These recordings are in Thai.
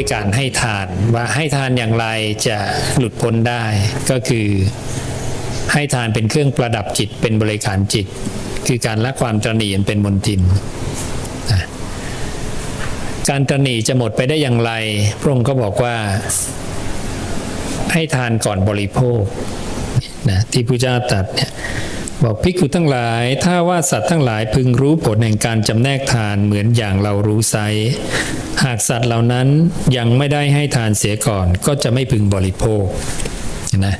ด้วยการให้ทาน ว่าให้ทานอย่างไรจะหลุดพ้นได้ ก็คือให้ทานเป็นเครื่องประดับจิตเป็นบริการจิต คือการละความตรณีอันเป็นมนทิน การตรณีจะหมดไปได้อย่างไรพระองค์ก็บอกว่า ให้ทานก่อนบริโภคนะที่พระเจ้าตรัสเนี่ย บอกภิกขุทั้งหลาย ถ้าว่าสัตว์ทั้งหลายพึงรู้ผลแห่งการจำแนกทานเหมือนอย่างเรารู้ไซหากสัตว์เหล่านั้นยังไม่ได้ให้ทานเสียก่อนก็จะไม่พึงบริโภคนะ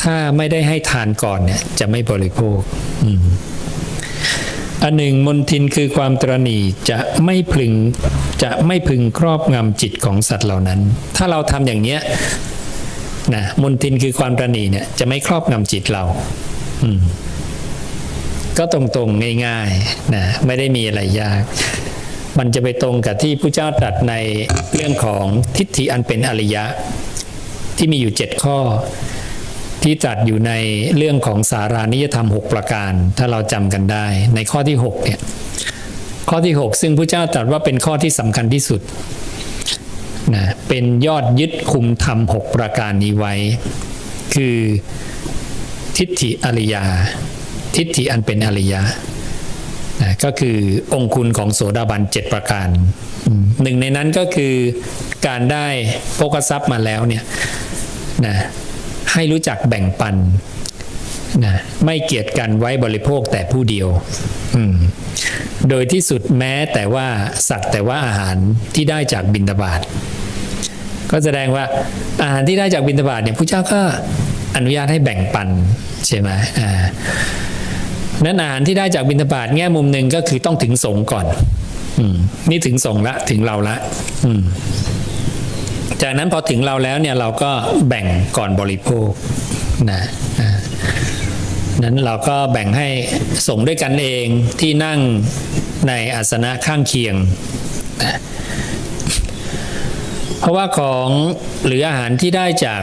ถ้าไม่ได้ให้ทานก่อนเนี่ยจะไม่บริโภคอันหนึ่งมนทินคือความตรณีจะไม่พึงจะไม่พึงครอบงำจิตของสัตว์เหล่านั้น ถ้าเราทำอย่างเนี้ยนะมนทินคือความปรณีเนี่ยจะไม่ครอบงำจิตเรา ก็ตรงๆง่ายๆนะไม่ได้มีอะไรยาก มันจะไปตรงกับที่ผู้เจ้าตรัสในเรื่องของทิฏฐิอันเป็นอริยะ ที่มีอยู่เจ็ดข้อ ที่ตรัสอยู่ในเรื่องของสารานิยธรรม 6 ประการ ถ้าเราจำกันได้ ในข้อที่6เนี่ยข้อที่ 6 ซึ่งผู้เจ้าตรัสว่าเป็นข้อที่สำคัญที่สุดนะเป็นยอดยึดคุมธรรมหกประการนี้ไว้ คือ ทิฏฐิอริยา ทิฏฐิอันเป็นอริยะนะก็คือองคุณของโสดาบันเจ็ดประการหนึ่งในนั้นก็คือการได้โภกทรัพย์มาแล้วเนี่ยนะให้รู้จักแบ่งปันนะไม่เกียรติกันไว้บริโภคแต่ผู้เดียว โดยที่สุดแม้แต่ว่าสักแต่ว่าอาหารที่ได้จากบิณฑบาตก็แสดงว่าอาหารที่ได้จากบิณฑบาตเนี่ยพระเจ้าก็ อนุญาตให้แบ่งปันใช่ไหมอ่านั้นอาหารที่ได้จากบิณฑบาตแง่มุมหนึ่งก็คือต้องถึงสงก่อนอืมนี่ถึงสงละถึงเราละ อืม จากนั้นพอถึงเราแล้วเนี่ยเราก็แบ่งก่อนบริโภคนะนั้นเราก็แบ่งให้สงด้วยกันเองที่นั่งในอาสนะข้างเคียงนะเพราะว่าของหรืออาหารที่ได้จาก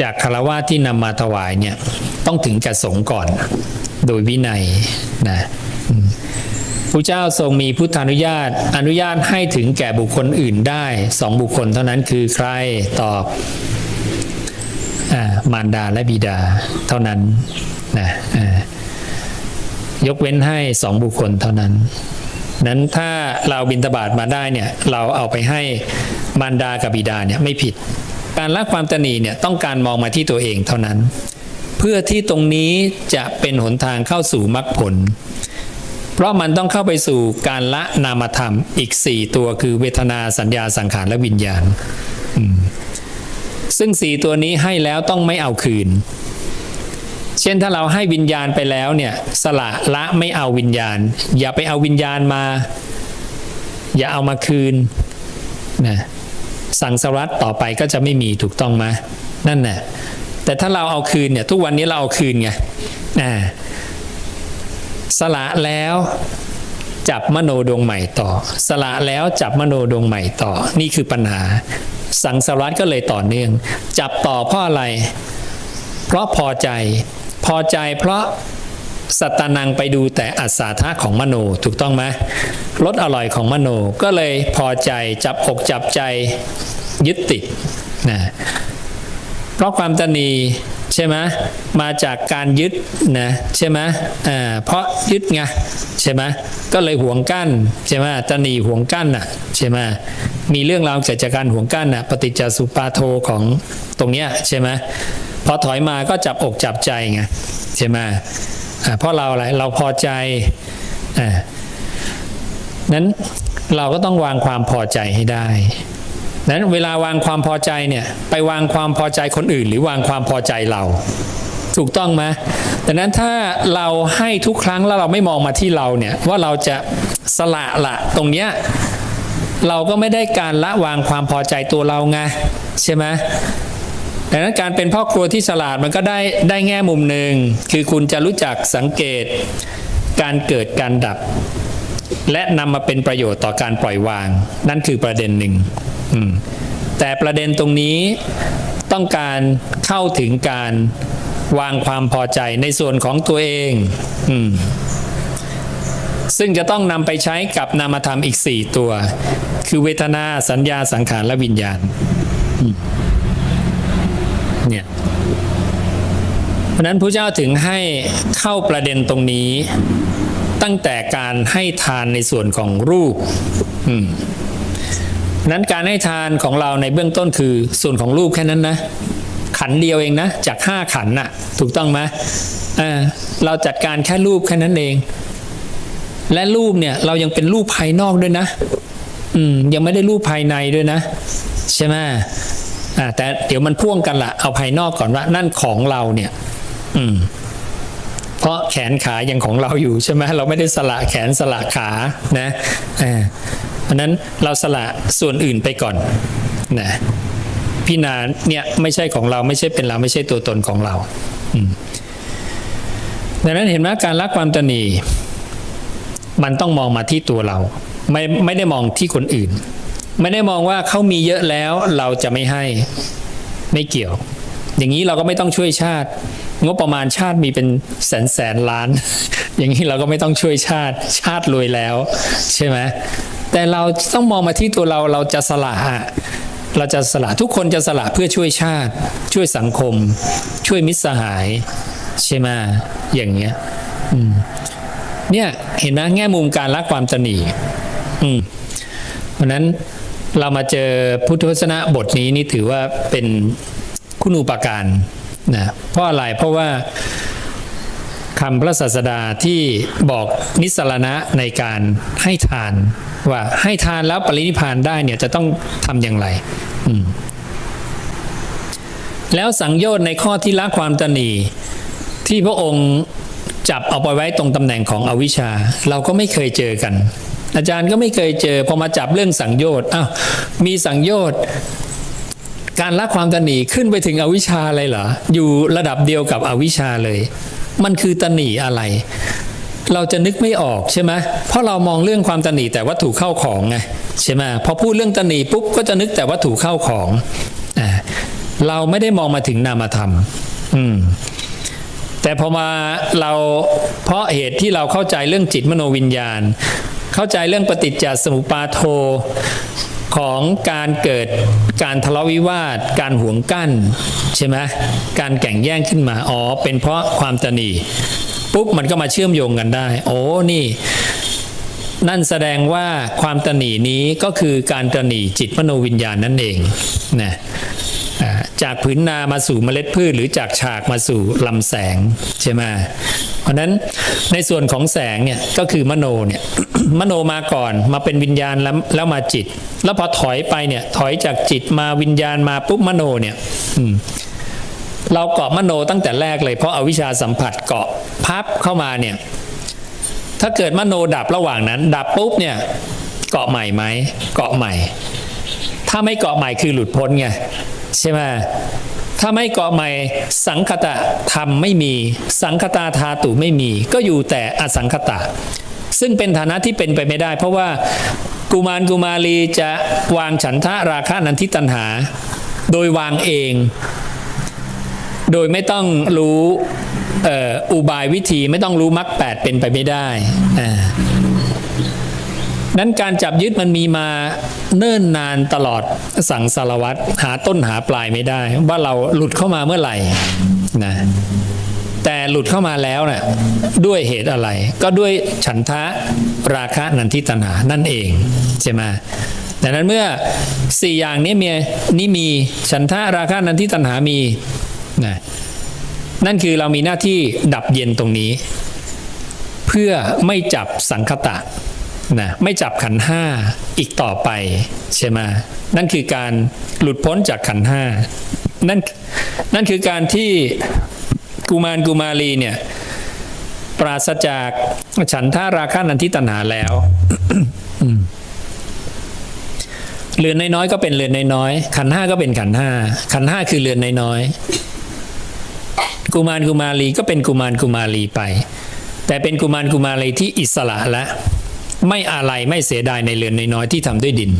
จากคารวะที่นำมาถวายเนี่ย ต้องถึงกับสงก่อน โดยวินัยนะอืมพระเจ้าทรงมีพุทธานุญาต อนุญาตให้ถึงแก่บุคคลอื่นได้สองบุคคลเท่านั้นคือใครตอบอมารดาและบิดาเท่านั้นนะยกเว้นให้สองบุคคลเท่านั้น นั้นถ้าเราบินตบาตมาได้เนี่ยเราเอาไปให้มารดากับบิดาเนี่ยไม่ผิด การละความตนีเนี่ยต้องการมองมาที่ตัวเองเท่านั้น เพื่อที่ตรงนี้จะเป็นหนทางเข้าสู่มรรคผล เพราะมันต้องเข้าไปสู่การละนามธรรมอีก 4 ตัวคือเวทนาสัญญาสังขารและวิญญาณ ซึ่งสี่ตัวนี้ให้แล้วต้องไม่เอาคืน เช่นถ้าเราให้วิญญาณไปแล้วเนี่ยสละละไม่เอาวิญญาณ อย่าไปเอาวิญญาณมา อย่าเอามาคืนนะ สังสารวัตต่อไปก็จะไม่มีถูกต้องไหมนั่นแหละแต่ถ้าเราเอาคืนเนี่ยทุกวันนี้เราเอาคืนไงอ่าสละแล้วจับมโนดวงใหม่ต่อ สละแล้วจับมโนดวงใหม่ต่อ นี่คือปัญหา สังสารวัตก็เลยต่อเนื่อง จับต่อเพราะอะไร เพราะพอใจ พอใจเพราะสัตตานังไปดูแต่อัศาธาของมโนถูกต้องไหม รสอร่อยของมโนก็เลยพอใจจับอกจับใจยึดติดนะเพราะความตนีใช่ไหมมาจากการยึดนะใช่ไหมอ่าเพราะยึดไงใช่ไหมก็เลยห่วงกั้นใช่ไหมตนีห่วงกั้นอะใช่ไหมมีเรื่องราวเกิดจากการห่วงกั้นอะปฏิจจสุปาโทของตรงเนี้ยใช่ไหมพอถอยมาก็จับอกจับใจไงใช่ไหมอ่าเพราะเราอะไรเราพอใจอ่า นั้นเราก็ต้องวางความพอใจให้ได้นั้นเวลาวางความพอใจเนี่ยไปวางความพอใจคนอื่น หรือวางความพอใจเรา ถูกต้องไหมดังนั้นถ้าเราให้ทุกครั้งแล้วเราไม่มองมาที่เราเนี่ยว่าเราจะสละละตรงเนี้ยเราก็ไม่ได้การละวางความพอใจตัวเราไงใช่ไหมดังนั้นการเป็นพ่อครัวที่ฉลาดมันก็ได้ได้แง่มุมหนึ่งคือคุณจะรู้จักสังเกตการเกิดการดับ และนำมาเป็นประโยชน์ต่อการปล่อยวาง นั่นคือประเด็นหนึ่งแต่ประเด็นตรงนี้ต้องการเข้าถึงการวางความพอใจในส่วนของตัวเองอซึ่งจะต้องนำไปใช้กับนามธรรมอีก 4 ตัว คือเวทนาสัญญาสังขารและวิญญาณเนี่ยเพราะนั้นพระเจ้าถึงให้เข้าประเด็นตรงนี้ ตั้งแต่การให้ทานในส่วนของรูปนั้นการให้ทานของเราในเบื้องต้นคือส่วนของรูปแค่นั้นนะ ขันเดียวเองนะ จากห้าขันน่ะ ถูกต้องไหมเราจัดการแค่รูปแค่นั้นเอง และรูปเนี่ย เรายังเป็นรูปภายนอกด้วยนะ อืม ยังไม่ได้รูปภายในด้วยนะ ใช่ไหมอ่าแต่เดี๋ยวมันพ่วงกันละเอาภายนอกก่อนว่านั่นของเราเนี่ย อืมาะแขนขาอยังของเราอยู่ใช่ไหมเราไม่ได้สละแขนสละขานะอ่าเพราะนั้นเราสละส่วนอื่นไปก่อนนะพี่นาเนี่ยไม่ใช่ของเราไม่ใช่เป็นเราไม่ใช่ตัวตนของเราดังนั้นเห็นไหมการรักความตระหนีมันต้องมองมาที่ตัวเรา ไม่ไม่ได้มองที่คนอื่น ไม่ได้มองว่าเขามีเยอะแล้วเราจะไม่ให้ไม่เกี่ยว อย่างนี้เราก็ไม่ต้องช่วยชาติ งบประมาณชาติมีเป็นแสนแสนล้าน อย่างนี้เราก็ไม่ต้องช่วยชาติ ชาติรวยแล้ว ใช่ไหมแต่เราต้องมองมาที่ตัวเราเราจะสละเราจะสละทุกคนจะสละเพื่อช่วยชาติ ช่วยสังคม ช่วยมิตรสหาย ใช่ไหมอย่างเงี้ยเนี่ยเห็นไหมแง่มุมการรักความตระหนีอืมเพราะฉะนั้นเรามาเจอพุทธวจนะบทนี้นี่ถือว่าเป็น คุณูปการนะเพราะอะไรเพราะว่าคำพระศาสดาที่บอกนิสรณะในการให้ทาน ว่าให้ทานแล้วปรินิพานได้เนี่ยจะต้องทำอย่างไร แล้วสังโยชน์ในข้อที่ละความตนีที่พระองค์จับเอาไปไว้ตรงตำแหน่งของอวิชชา เราก็ไม่เคยเจอกัน อาจารย์ก็ไม่เคยเจอพอมาจับเรื่องสังโยชน์อ้าวมีสังโยชน์ การละความตนีขึ้นไปถึงอวิชชาเลยเหรอ อยู่ระดับเดียวกับอวิชชาเลย มันคือตนีอะไร เราจะนึกไม่ออกใช่ไหมเพราะเรามองเรื่องความตนีแต่วัตถุเข้าของไงใช่ไหมพอพูดเรื่องตนีปุ๊บก็จะนึกแต่วัตถุเข้าของอ่าเราไม่ได้มองมาถึงนามธรรม อืมแต่พอมาเราเพราะเหตุที่เราเข้าใจเรื่องจิตมโนวิญญาณ เข้าใจเรื่องปฏิจจสมุปาโท ของการเกิดการทะเลาะวิวาท การห่วงกั้นใช่ไหมการแข่งแย่งขึ้นมา อ๋อ เป็นเพราะความตนีปุ๊บมันก็มาเชื่อมโยงกันได้ โอ้นี่ นั่นแสดงว่าความตนีนี้ก็คือการตนีจิตมโนวิญญาณนั่นเองนะจากผืนนามาสู่เมล็ดพืช หรือจากฉากมาสู่ลำแสงใช่ไหมเพราะนั้นในส่วนของแสงเนี่ยก็คือมโนเนี่ย มโนมาก่อนมาเป็นวิญญาณแล้วแล้วมาจิต แล้วพอถอยไปเนี่ย ถอยจากจิตมาวิญญาณมาปุ๊บมโนเนี่ยเราเกาะมโนตั้งแต่แรกเลยเพราะอาวิชชาสัมผัสเกาะพับเข้ามาเนี่ย ถ้าเกิดมโนดับระหว่างนั้น ดับปุ๊บเนี่ย เกาะใหม่ไหมเกาะใหม่ ถ้าไม่เกาะใหม่คือหลุดพ้นไงใช่ไหมถ้าไม่เกาะใหม่สังคตะธรรมไม่มี สังคตาธาตุไม่มี ก็อยู่แต่อสังคตะ ซึ่งเป็นฐานะที่เป็นไปไม่ได้ เพราะว่ากุมารกุมารีจะวางฉันทะราคะนันทิตันหา โดยวางเอง โดยไม่ต้องรู้อ,อุบายวิธีไม่ต้องรู้มรรคแปดเป็นไปไม่ได้นั้นการจับยึดมันมีมาเนิ่นนานตลอดสังสารวัตรหาต้นหาปลายไม่ได้ ว่าเราหลุดเข้ามาเมื่อไหร่นะ แต่หลุดเข้ามาแล้วนะ่ะด้วยเหตุอะไร ก็ด้วยฉันทะราคะนันทิตัณหานั่นเองใช่ไหมดังนั้นเมื่อสี่อย่างนี้มีนี่มีฉันทะราคะนันทิตัณหามีนะนั่นคือเรามีหน้าที่ดับเย็นตรงนี้ เพื่อไม่จับสังคตะนะไม่จับขันห้าอีกต่อไปใช่ไหมนั่นคือการหลุดพ้นจากขันห้านั่นนั่นคือการที่ กุมารกุมารีเนี่ย ปราศจากฉันทาราคานันทิตัณหาแล้วเรือนน้อยๆก็เป็นเรือนน้อยๆขันห้าก็เป็นขันห้าขันห้าคือเรือนน้อยๆกุมารกุมารีก็เป็นกุมารกุมารีไป แต่เป็นกุมารกุมารีที่อิสระและ ไม่อะไรไม่เสียดายในเรือนน้อยๆที่ทำด้วยดิน